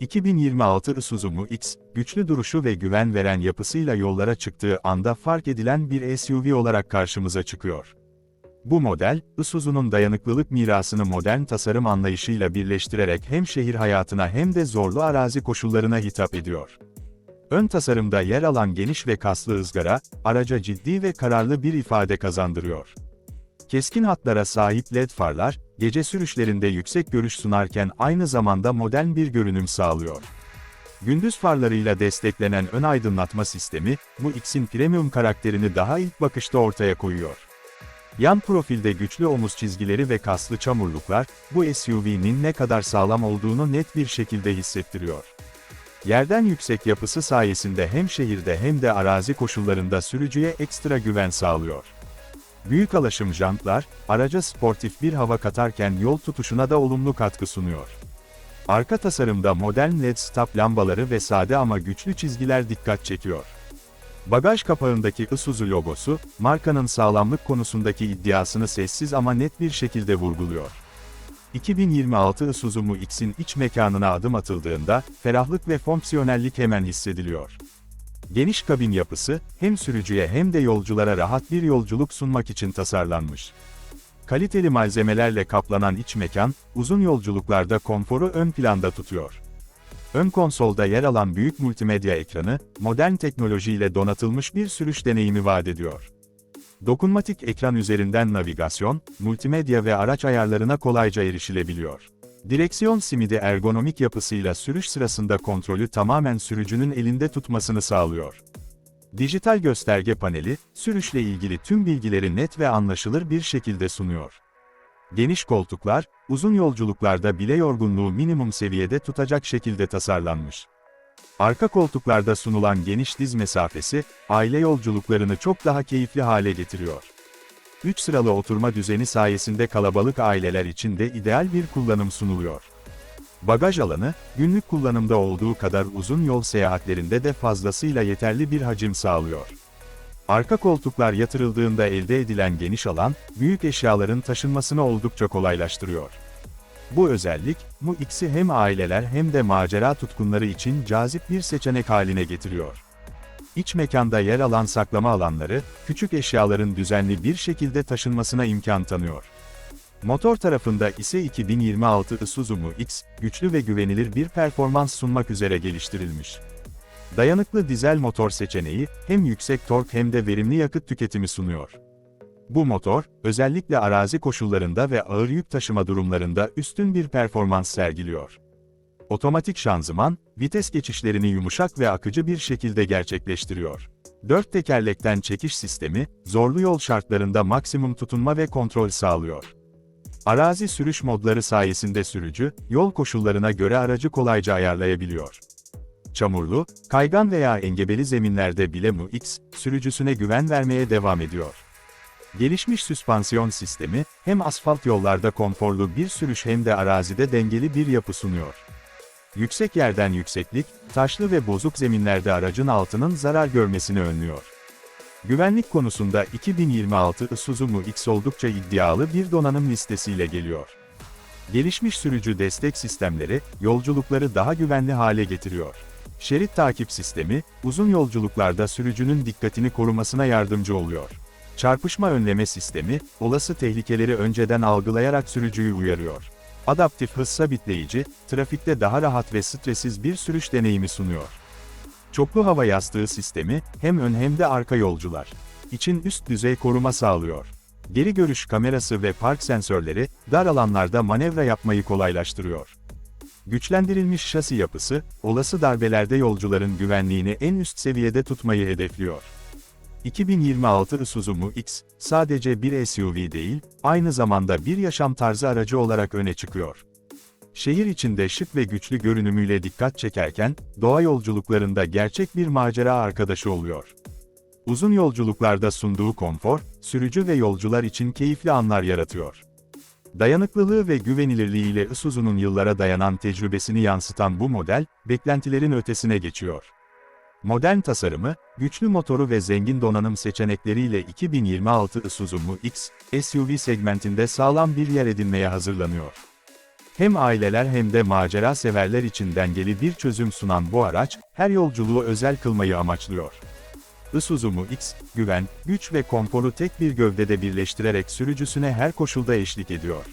2026 Isuzu Mu-X, güçlü duruşu ve güven veren yapısıyla yollara çıktığı anda fark edilen bir SUV olarak karşımıza çıkıyor. Bu model, Isuzu'nun dayanıklılık mirasını modern tasarım anlayışıyla birleştirerek hem şehir hayatına hem de zorlu arazi koşullarına hitap ediyor. Ön tasarımda yer alan geniş ve kaslı ızgara, araca ciddi ve kararlı bir ifade kazandırıyor. Keskin hatlara sahip LED farlar, gece sürüşlerinde yüksek görüş sunarken aynı zamanda modern bir görünüm sağlıyor. Gündüz farlarıyla desteklenen ön aydınlatma sistemi, bu X'in premium karakterini daha ilk bakışta ortaya koyuyor. Yan profilde güçlü omuz çizgileri ve kaslı çamurluklar, bu SUV'nin ne kadar sağlam olduğunu net bir şekilde hissettiriyor. Yerden yüksek yapısı sayesinde hem şehirde hem de arazi koşullarında sürücüye ekstra güven sağlıyor. Büyük alaşım jantlar, araca sportif bir hava katarken yol tutuşuna da olumlu katkı sunuyor. Arka tasarımda modern LED stop lambaları ve sade ama güçlü çizgiler dikkat çekiyor. Bagaj kapağındaki Isuzu logosu, markanın sağlamlık konusundaki iddiasını sessiz ama net bir şekilde vurguluyor. 2026 Isuzu Mu-X'in iç mekanına adım atıldığında, ferahlık ve fonksiyonellik hemen hissediliyor. Geniş kabin yapısı, hem sürücüye hem de yolculara rahat bir yolculuk sunmak için tasarlanmış. Kaliteli malzemelerle kaplanan iç mekan, uzun yolculuklarda konforu ön planda tutuyor. Ön konsolda yer alan büyük multimedya ekranı, modern teknolojiyle donatılmış bir sürüş deneyimi vaat ediyor. Dokunmatik ekran üzerinden navigasyon, multimedya ve araç ayarlarına kolayca erişilebiliyor. Direksiyon simidi ergonomik yapısıyla sürüş sırasında kontrolü tamamen sürücünün elinde tutmasını sağlıyor. Dijital gösterge paneli, sürüşle ilgili tüm bilgileri net ve anlaşılır bir şekilde sunuyor. Geniş koltuklar, uzun yolculuklarda bile yorgunluğu minimum seviyede tutacak şekilde tasarlanmış. Arka koltuklarda sunulan geniş diz mesafesi, aile yolculuklarını çok daha keyifli hale getiriyor. 3 sıralı oturma düzeni sayesinde kalabalık aileler için de ideal bir kullanım sunuluyor. Bagaj alanı, günlük kullanımda olduğu kadar uzun yol seyahatlerinde de fazlasıyla yeterli bir hacim sağlıyor. Arka koltuklar yatırıldığında elde edilen geniş alan, büyük eşyaların taşınmasını oldukça kolaylaştırıyor. Bu özellik, mu X'i hem aileler hem de macera tutkunları için cazip bir seçenek haline getiriyor. İç mekanda yer alan saklama alanları, küçük eşyaların düzenli bir şekilde taşınmasına imkan tanıyor. Motor tarafında ise 2026 Isuzu Mu-X, güçlü ve güvenilir bir performans sunmak üzere geliştirilmiş. Dayanıklı dizel motor seçeneği, hem yüksek tork hem de verimli yakıt tüketimi sunuyor. Bu motor, özellikle arazi koşullarında ve ağır yük taşıma durumlarında üstün bir performans sergiliyor. Otomatik şanzıman, vites geçişlerini yumuşak ve akıcı bir şekilde gerçekleştiriyor. Dört tekerlekten çekiş sistemi, zorlu yol şartlarında maksimum tutunma ve kontrol sağlıyor. Arazi sürüş modları sayesinde sürücü, yol koşullarına göre aracı kolayca ayarlayabiliyor. Çamurlu, kaygan veya engebeli zeminlerde bile Mu-X, sürücüsüne güven vermeye devam ediyor. Gelişmiş süspansiyon sistemi, hem asfalt yollarda konforlu bir sürüş hem de arazide dengeli bir yapı sunuyor. Yüksek yerden yükseklik, taşlı ve bozuk zeminlerde aracın altının zarar görmesini önlüyor. Güvenlik konusunda 2026 Isuzu Mu-X oldukça iddialı bir donanım listesiyle geliyor. Gelişmiş sürücü destek sistemleri, yolculukları daha güvenli hale getiriyor. Şerit takip sistemi, uzun yolculuklarda sürücünün dikkatini korumasına yardımcı oluyor. Çarpışma önleme sistemi, olası tehlikeleri önceden algılayarak sürücüyü uyarıyor. Adaptif hız sabitleyici, trafikte daha rahat ve stressiz bir sürüş deneyimi sunuyor. Çoklu hava yastığı sistemi, hem ön hem de arka yolcular için üst düzey koruma sağlıyor. Geri görüş kamerası ve park sensörleri, dar alanlarda manevra yapmayı kolaylaştırıyor. Güçlendirilmiş şasi yapısı, olası darbelerde yolcuların güvenliğini en üst seviyede tutmayı hedefliyor. 2026 Isuzu Mu-X, sadece bir SUV değil, aynı zamanda bir yaşam tarzı aracı olarak öne çıkıyor. Şehir içinde şık ve güçlü görünümüyle dikkat çekerken, doğa yolculuklarında gerçek bir macera arkadaşı oluyor. Uzun yolculuklarda sunduğu konfor, sürücü ve yolcular için keyifli anlar yaratıyor. Dayanıklılığı ve güvenilirliğiyle Isuzu'nun yıllara dayanan tecrübesini yansıtan bu model, beklentilerin ötesine geçiyor. Modern tasarımı, güçlü motoru ve zengin donanım seçenekleriyle 2026 Isuzu Mu-X, SUV segmentinde sağlam bir yer edinmeye hazırlanıyor. Hem aileler hem de macera severler için dengeli bir çözüm sunan bu araç, her yolculuğu özel kılmayı amaçlıyor. Isuzu Mu-X, güven, güç ve konforu tek bir gövdede birleştirerek sürücüsüne her koşulda eşlik ediyor.